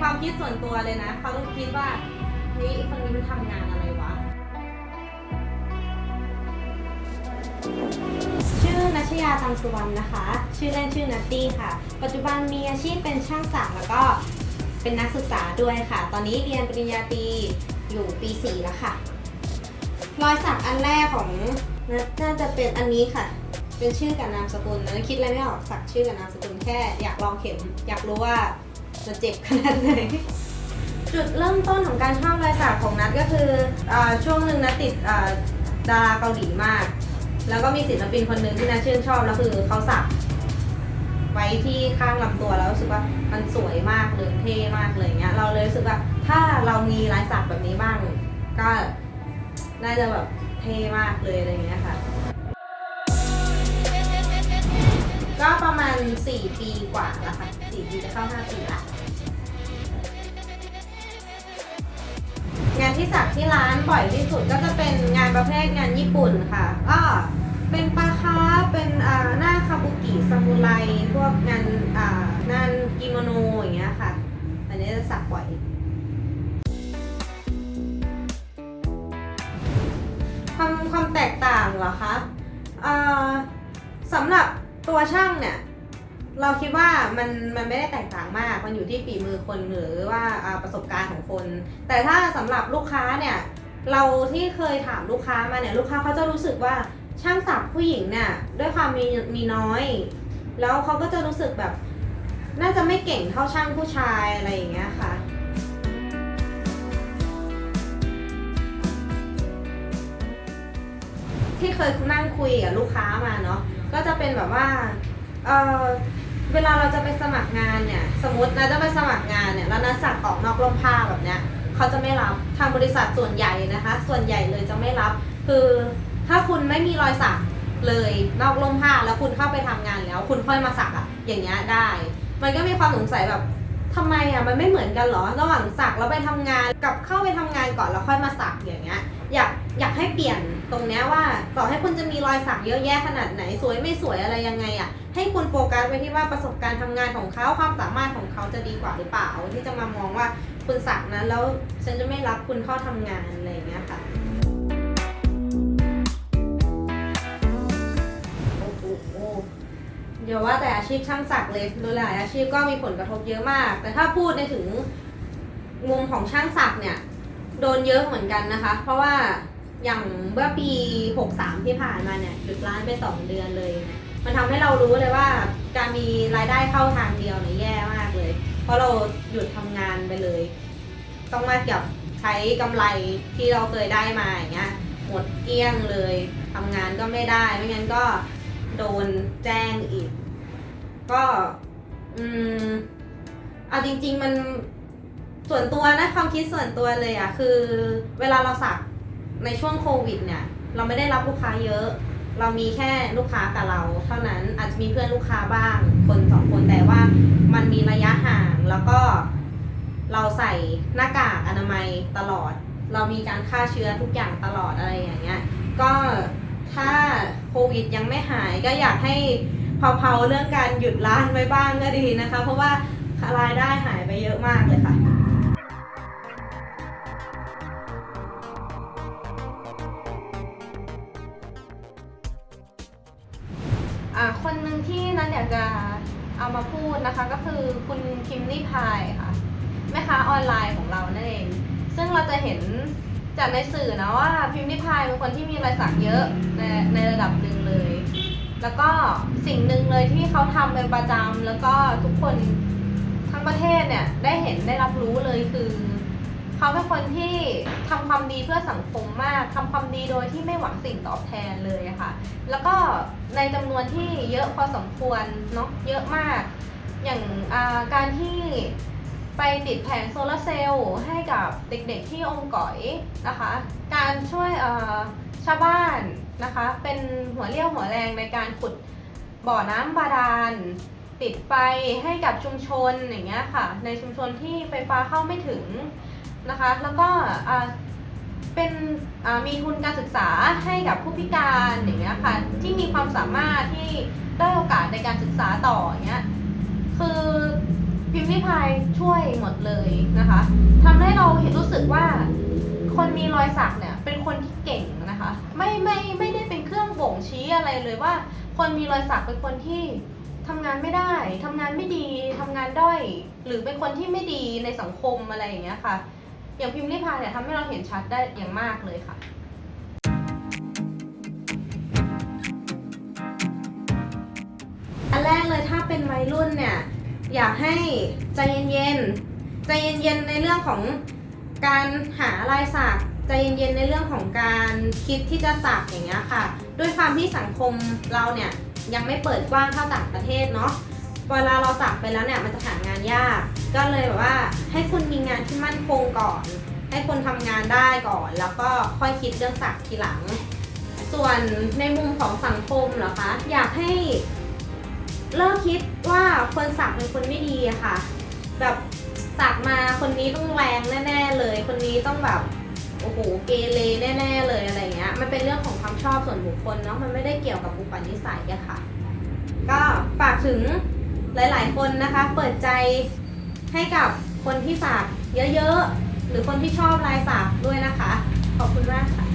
ความคิดส่วนตัวเลยนะ เขาต้องคิดว่าเฮ้ยไอ้คนนี้มันทำงานอะไรวะ ชื่อนัชยาตังสุวรรณนะคะ ชื่อเล่นชื่อนัตตี้ค่ะ ปัจจุบันมีอาชีพเป็นช่างศักดิ์แล้วก็เป็นนักศึกษาด้วยค่ะ ตอนนี้เรียนปริญญาตรีอยู่ปี 4 แล้วค่ะ รอยสักอันแรกของนัทน่าจะเป็นอันนี้ค่ะ เป็นชื่อกับนามสกุลนะคิดอะไรไม่ออกสักชื่อกับนามสกุลแค่ อยากลองเข็ม อยากรู้ว่า จะเจ็บขนาดไหนจุดเริ่มต้นของการชอบรอยสักของนัทก็คืออช่วงหนึ่งนัทติดอ่าดาราเกาหลีมาก แล้วก็มีศิลปินคนหนึ่งที่นัทชื่นชอบแล้วคือเขาสัก ไว้ที่ข้างลำตัวแล้วรู้สึกว่ามันสวยมากเลยเท่มากเลยเงี้ย เราเลยรู้สึกว่าถ้าเรามีลายสักแบบนี้บ้าง ก็น่าจะแบบเท่มากเลยอะไรเงี้ยค่ะ ก็ประมาณ 4 ปีกว่าแล้วค่ะ4ปีจะเข้า 5 ปีละงานที่สักที่ร้านบ่อยที่สุดก็จะเป็นงานประเภทงานญี่ปุ่นค่ะ ก็เป็นปลาคาเป็นอ่าหน้าคาบุกิซามูไรพวกงานอ่างานกิโมโนอย่างเงี้ยค่ะ อันนี้จะสักบ่อยความความแตกต่างเหรอคะอ่อสำหรับ ตัวช่างเนี่ย เราคิดว่ามันมันไม่ได้แตกต่างมาก มันอยู่ที่ฝีมือคนหรือว่าประสบการณ์ของคน แต่ถ้าสำหรับลูกค้าเนี่ย เราที่เคยถามลูกค้ามาเนี่ยลูกค้าเขาจะรู้สึกว่าช่างสักผู้หญิงเนี่ยด้วยความมีมีน้อย แล้วเขาก็จะรู้สึกแบบ น่าจะไม่เก่งเท่าช่างผู้ชายอะไรอย่างเงี้ยค่ะที่เคยนั่งคุยกับลูกค้ามาเนาะ ก็จะเป็นแบบว่าเออเวลาเราจะไปสมัครงานเนี่ย สมมตินะจะไปสมัครงานเนี่ยแล้วนักสักออกนอกร่มผ้าแบบเนี้ยเขาจะไม่รับทางบริษัทส่วนใหญ่นะคะ ส่วนใหญ่เลยจะไม่รับ คือถ้าคุณไม่มีรอยสักเลยนอกร่มผ้าแล้วคุณเข้าไปทำงานแล้ว คุณค่อยมาสักอะอย่างเงี้ยได้ มันก็มีความสงสัยแบบทำไมอะมันไม่เหมือนกันเหรอ ระหว่างสักแล้วไปทำงานกับเข้าไปทำงานก่อนแล้วค่อยมาสักอย่างเงี้ย อยาก อยากให้เปลี่ยนตรงเนี้ยว่าต่อให้คุณจะมีรอยสักเยอะแยะขนาดไหนสวยไม่สวยอะไรยังไงอะ่ะให้คุณโฟกัสไปที่ว่าประสบการณ์ทำงานของเขาความสามารถของเขาจะดีกว่าหรือเปล่า ที่จะมามองว่าคุณสักนั้นแล้วฉันจะไม่รับคุณเข้าทำงานอะไรอย่างเงี้ยค่ะโอ้โหเดี๋ยวว่าแต่อาชีพช่างสักเลยโดยหลายอาชีพก็มีผลกระทบเยอะมาก แต่ถ้าพูดในถึงมุมของช่างสักเนี่ย โดนเยอะเหมือนกันนะคะ เพราะว่า อย่างเมื่อปี 63 ที่ผ่านมาเนี่ยหยุดร้านไป 2 เดือนเลยเนี่ยมันทำให้เรารู้เลยว่าการมีรายได้เข้าทางเดียวเนี่ยแย่มากเลย เพราะเราหยุดทำงานไปเลย ต้องมาเก็บใช้กำไรที่เราเคยได้มาอย่างเงี้ยหมดเกลี้ยงเลยทำงานก็ไม่ได้ไม่งั้นก็โดนแจ้งอีก ก็อืมเอาจริง ๆ มันส่วนตัวนะความคิดส่วนตัวเลยอะคือ เวลาเราสัก ในช่วงโควิดเนี่ยเราไม่ได้รับลูกค้าเยอะ เรามีแค่ลูกค้ากับเรา เท่านั้นอาจจะมีเพื่อนลูกค้าบ้างคนสองคนแต่ว่ามันมีระยะห่างแล้วก็เราใส่หน้ากากอนามัยตลอด เรามีการฆ่าเชื้อทุกอย่างตลอดอะไรอย่างเงี้ยก็ถ้าโควิดยังไม่หายก็อยากให้เผาๆเรื่องการหยุดร้านไว้บ้างก็ดีนะคะ เพราะว่ารายได้หายไปเยอะมากเลยค่ะ อ่าคนหนึ่งที่นั้นอยากจะเอามาพูดนะคะ ก็คือคุณคิมลี่พายค่ะแม่ค้าออนไลน์ของเรานั่นเอง ซึ่งเราจะเห็นจากในสื่อนะว่าพิมพ์ลี่พายเป็นคนที่มีรายสักเยอะในในระดับหนึ่งเลย แล้วก็สิ่งหนึ่งเลยที่เขาทำเป็นประจำแล้วก็ทุกคนทั้งประเทศเนี่ยได้เห็นได้รับรู้เลยคือ เขาเป็นคนที่ทำความดีเพื่อสังคมมากทำความดีโดยที่ไม่หวังสิ่งตอบแทนเลยค่ะ แล้วก็ในจำนวนที่เยอะพอสมควรเนาะเยอะมาก อย่างาการที่ไปติดแผงโซลาร์เซลล์ให้กับเด็กๆที่อมก๋อยนะคะ การช่วยชาวบ้านนะคะ เป็นหัวเรี่ยวหัวแรงในการขุดบ่อน้ำบาดาลติดไฟให้กับชุมชนอย่างเงี้ยค่ะ ในชุมชนที่ไฟฟ้าเข้าไม่ถึง นะคะ แล้วก็เป็นมีทุนการศึกษาให้กับผู้พิการอย่างเงี้ยค่ะที่มีความสามารถที่ได้โอกาสในการศึกษาต่ออย่างเงี้ยคือพิมพ์ริพายช่วยหมดเลยนะคะทำให้เราเห็นรู้สึกว่าคนมีรอยสักเนี่ยเป็นคนที่เก่งนะคะ ไม่ไม่ไม่ได้เป็นเครื่องบ่งชี้อะไรเลยว่า คนมีรอยสักเป็นคนที่ทำงานไม่ได้ทำงานไม่ดีทำงานด้อย หรือเป็นคนที่ไม่ดีในสังคมอะไรอย่างเงี้ยค่ะ อย่างพิมพ์ริพายเนี่ยทำให้เราเห็นชัดได้อย่างมากเลยค่ะอันแรกเลยถ้าเป็นวัยรุ่นเนี่ยอยากให้ใจเย็นๆใจเย็นๆในเรื่องของการหาลายสักใจเย็นๆในเรื่องของการคิดที่จะสักอย่างเงี้ยค่ะ ด้วยความที่สังคมเราเนี่ยยังไม่เปิดกว้างเท่าต่างประเทศเนาะ เวลาเราสักไปแล้วเนี่ยมันจะหางานยาก ก็เลยแบบว่าให้คุณมีงานที่มั่นคงก่อน ให้คุณทำงานได้ก่อน แล้วก็ค่อยคิดเรื่องสักทีหลัง ส่วนในมุมของสังคมเหรอคะอยากให้ เลิกคิดว่าคนสักเป็นคนไม่ดีอะค่ะ แบบสักมาคนนี้ต้องแรงแน่ ๆ เลย คนนี้ต้องแบบโอ้โหเกเรแน่ๆเลยอะไรเงี้ย มันเป็นเรื่องของความชอบส่วนบุคคลเนาะ มันไม่ได้เกี่ยวกับอุปนิสัยอะค่ะ ก็ฝากถึง หลาย ๆ คนนะคะ เปิดใจให้กับคนที่สักเยอะ ๆ หรือคนที่ชอบลายสักด้วยนะคะ ขอบคุณมากค่ะ